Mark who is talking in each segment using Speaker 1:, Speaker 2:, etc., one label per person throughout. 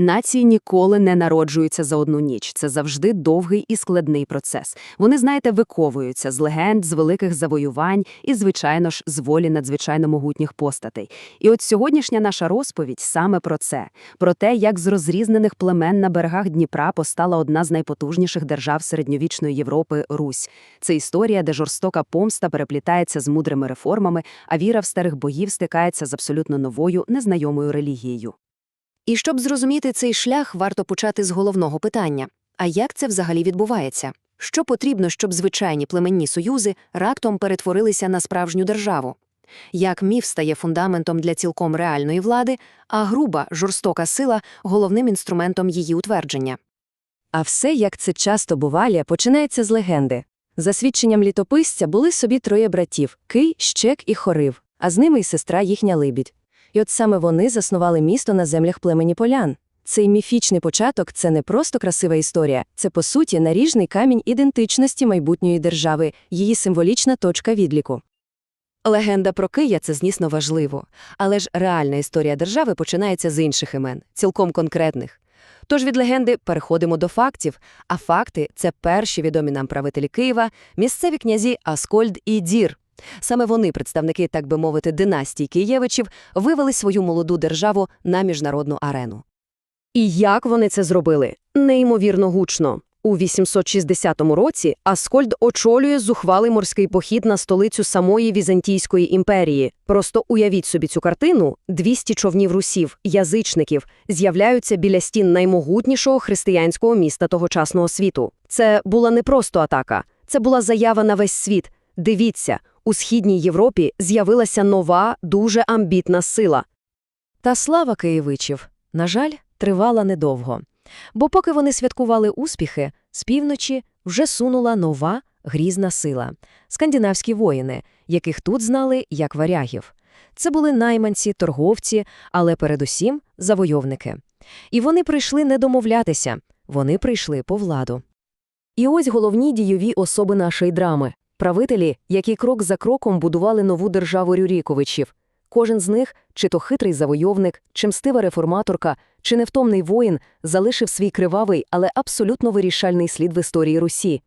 Speaker 1: Нації ніколи не народжуються за одну ніч. Це завжди довгий і складний процес. Вони, знаєте, виковуються з легенд, з великих завоювань і, звичайно ж, з волі надзвичайно могутніх постатей. І от сьогоднішня наша розповідь саме про це, про те, як з розрізнених племен на берегах Дніпра постала одна з найпотужніших держав середньовічної Європи Русь. Це історія, де жорстока помста переплітається з мудрими реформами, а віра в старих богів стикається з абсолютно новою, незнайомою релігією.
Speaker 2: І щоб зрозуміти цей шлях, варто почати з головного питання: а як це взагалі відбувається? Що потрібно, щоб звичайні племенні союзи рактом перетворилися на справжню державу? Як міф стає фундаментом для цілком реальної влади, а груба, жорстока сила головним інструментом її утвердження?
Speaker 3: А все, як це часто буває, починається з легенди. За свідченням літописця були собі троє братів Кий, Щек і Хорив, а з ними й сестра їхня Либідь. І от саме вони заснували місто на землях племені полян. Цей міфічний початок це не просто красива історія, це, по суті, наріжний камінь ідентичності майбутньої держави, її символічна точка відліку.
Speaker 2: Легенда про Кия це, звісно, важливо, але ж реальна історія держави починається з інших імен, цілком конкретних. Тож від легенди переходимо до фактів, а факти це перші відомі нам правителі Києва, місцеві князі Аскольд і Дір. Саме вони, представники, так би мовити, династій Києвичів, вивели свою молоду державу на міжнародну арену.
Speaker 1: І як вони це зробили? Неймовірно гучно. У 860 році Аскольд очолює зухвалий морський похід на столицю самої Візантійської імперії. Просто уявіть собі цю картину: 200 човнів русів, язичників, з'являються біля стін наймогутнішого християнського міста тогочасного світу. Це була не просто атака, це була заява на весь світ. Дивіться, у Східній Європі з'явилася нова, дуже амбітна сила.
Speaker 3: Та слава києвичів, на жаль, тривала недовго. Бо поки вони святкували успіхи, з півночі вже сунула нова грізна сила – скандинавські воїни, яких тут знали як варягів. Це були найманці, торговці, але передусім завойовники. І вони прийшли не домовлятися, вони прийшли по владу. І ось головні дійові особи нашої драми – правителі, які крок за кроком будували нову державу Рюріковичів. Кожен з них, чи то хитрий завойовник, чи мстива реформаторка, чи невтомний воїн, залишив свій кривавий, але абсолютно вирішальний слід в історії Русі.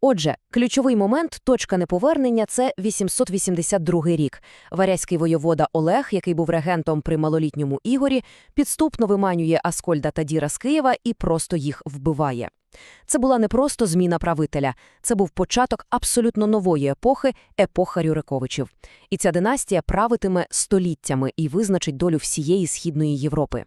Speaker 2: Отже, ключовий момент, точка неповернення – це 882 рік. Варязький воєвода Олег, який був регентом при малолітньому Ігорі, підступно виманює Аскольда та Діра з Києва і просто їх вбиває. Це була не просто зміна правителя, це був початок абсолютно нової епохи епоха Рюриковичів. І ця династія правитиме століттями і визначить долю всієї Східної Європи.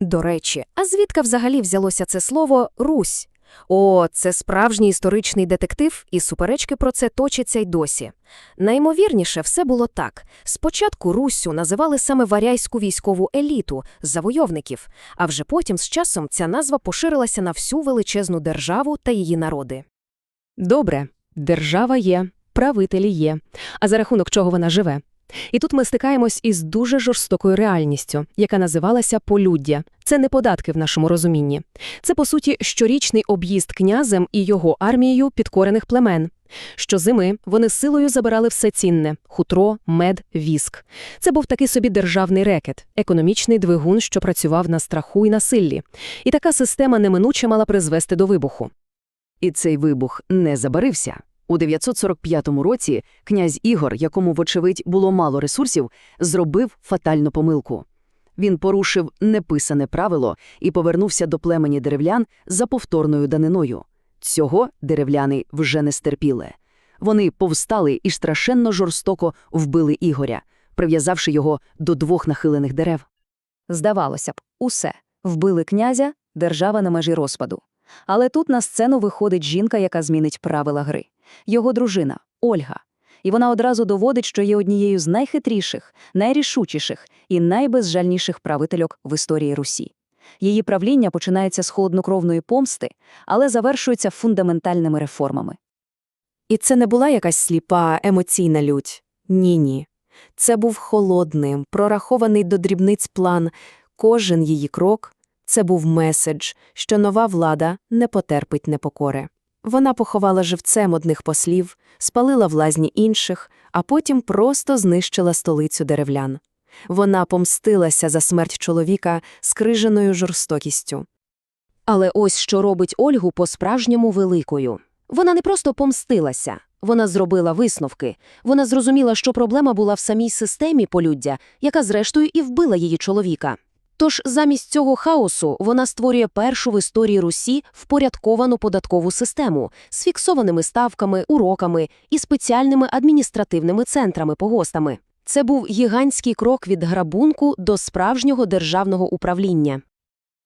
Speaker 2: До речі, а звідки взагалі взялося це слово «Русь»? О, це справжній історичний детектив, і суперечки про це точаться й досі. Наймовірніше, все було так. Спочатку Руссю називали саме варяйську військову еліту, завойовників, а вже потім з часом ця назва поширилася на всю величезну державу та її народи.
Speaker 1: Добре, держава є, правителі є. А за рахунок чого вона живе? І тут ми стикаємось із дуже жорстокою реальністю, яка називалася полюддя. Це не податки в нашому розумінні. Це, по суті, щорічний об'їзд князем і його армією підкорених племен. Щозими вони силою забирали все цінне хутро, мед, віск. Це був такий собі державний рекет, економічний двигун, що працював на страху і насиллі. І така система неминуче мала призвести до вибуху. І цей вибух не забарився. У 945 році князь Ігор, якому, вочевидь, було мало ресурсів, зробив фатальну помилку. Він порушив неписане правило і повернувся до племені деревлян за повторною даниною. Цього деревляни вже не стерпіли. Вони повстали і страшенно жорстоко вбили Ігоря, прив'язавши його до двох нахилених дерев.
Speaker 3: Здавалося б, усе. Вбили князя, держава на межі розпаду. Але тут на сцену виходить жінка, яка змінить правила гри. Його дружина Ольга. І вона одразу доводить, що є однією з найхитріших, найрішучіших і найбезжальніших правительок в історії Русі. Її правління починається з холоднокровної помсти, але завершується фундаментальними реформами.
Speaker 2: І це не була якась сліпа, емоційна лють. Ні-ні. Це був холодний, прорахований до дрібниць план. Кожен її крок це був меседж, що нова влада не потерпить непокори. Вона поховала живцем одних послів, спалила влазні інших, а потім просто знищила столицю деревлян.
Speaker 3: Вона помстилася за смерть чоловіка з крижаною жорстокістю.
Speaker 2: Але ось що робить Ольгу по-справжньому великою. Вона не просто помстилася, вона зробила висновки. Вона зрозуміла, що проблема була в самій системі полюддя, яка зрештою і вбила її чоловіка. Тож замість цього хаосу вона створює першу в історії Русі впорядковану податкову систему з фіксованими ставками, уроками і спеціальними адміністративними центрами погостами. Це був гігантський крок від грабунку до справжнього державного управління.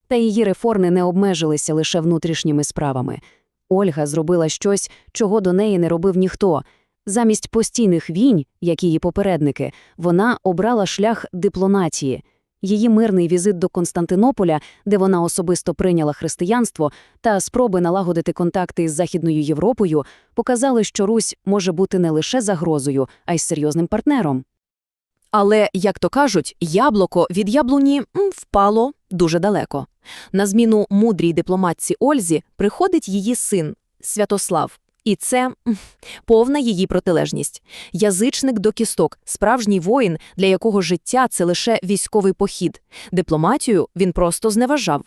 Speaker 2: Та її реформи не обмежилися лише внутрішніми справами. Ольга зробила щось, чого до неї не робив ніхто. Замість постійних війн, як її попередники, вона обрала шлях дипломатії. Її мирний візит до Константинополя, де вона особисто прийняла християнство, та спроби налагодити контакти з Західною Європою показали, що Русь може бути не лише загрозою, а й серйозним партнером. Але, як то кажуть, яблуко від яблуні впало дуже далеко. На зміну мудрій дипломатці Ользі приходить її син Святослав. І це повна її протилежність. Язичник до кісток, справжній воїн, для якого життя – це лише військовий похід. Дипломатію він просто зневажав.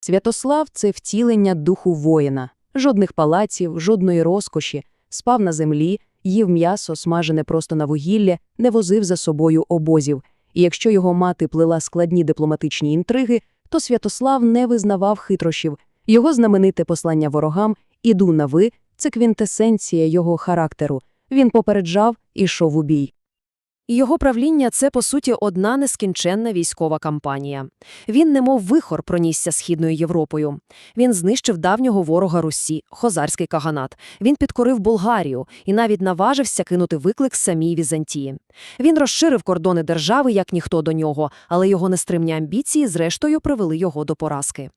Speaker 2: Святослав – це втілення духу воїна. Жодних палаців, жодної розкоші. Спав на землі, їв м'ясо, смажене просто на вугілля, не возив за собою обозів. І якщо його мати плела складні дипломатичні інтриги, то Святослав не визнавав хитрощів. Його знамените послання ворогам «Іду на ви» – це квінтесенція його характеру. Він попереджав і йшов у бій. Його правління – це, по суті, одна нескінченна військова кампанія. Він немов вихор пронісся Східною Європою. Він знищив давнього ворога Русі, хозарський каганат. Він підкорив Болгарію і навіть наважився кинути виклик самій Візантії. Він розширив кордони держави, як ніхто до нього, але його нестримні амбіції зрештою привели його до поразки.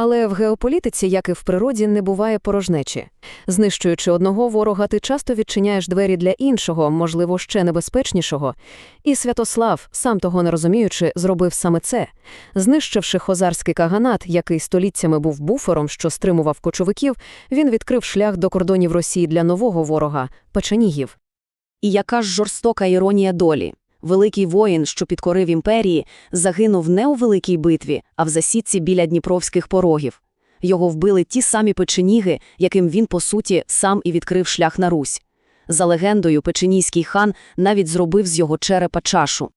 Speaker 1: Але в геополітиці, як і в природі, не буває порожнечі. Знищуючи одного ворога, ти часто відчиняєш двері для іншого, можливо, ще небезпечнішого. І Святослав, сам того не розуміючи, зробив саме це. Знищивши хозарський каганат, який століттями був буфером, що стримував кочовиків, він відкрив шлях до кордонів Росії для нового ворога – печенігів.
Speaker 2: І яка ж жорстока іронія долі. Великий воїн, що підкорив імперії, загинув не у великій битві, а в засідці біля дніпровських порогів. Його вбили ті самі печеніги, яким він, по суті, сам і відкрив шлях на Русь. За легендою, печенійський хан навіть зробив з його черепа чашу.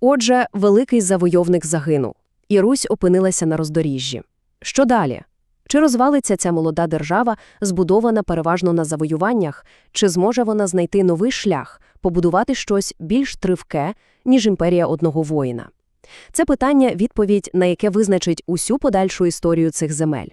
Speaker 1: Отже, великий завойовник загинув, і Русь опинилася на роздоріжжі. Що далі? Чи розвалиться ця молода держава, збудована переважно на завоюваннях, чи зможе вона знайти новий шлях, побудувати щось більш тривке, ніж імперія одного воїна? Це питання, відповідь на яке визначить усю подальшу історію цих земель.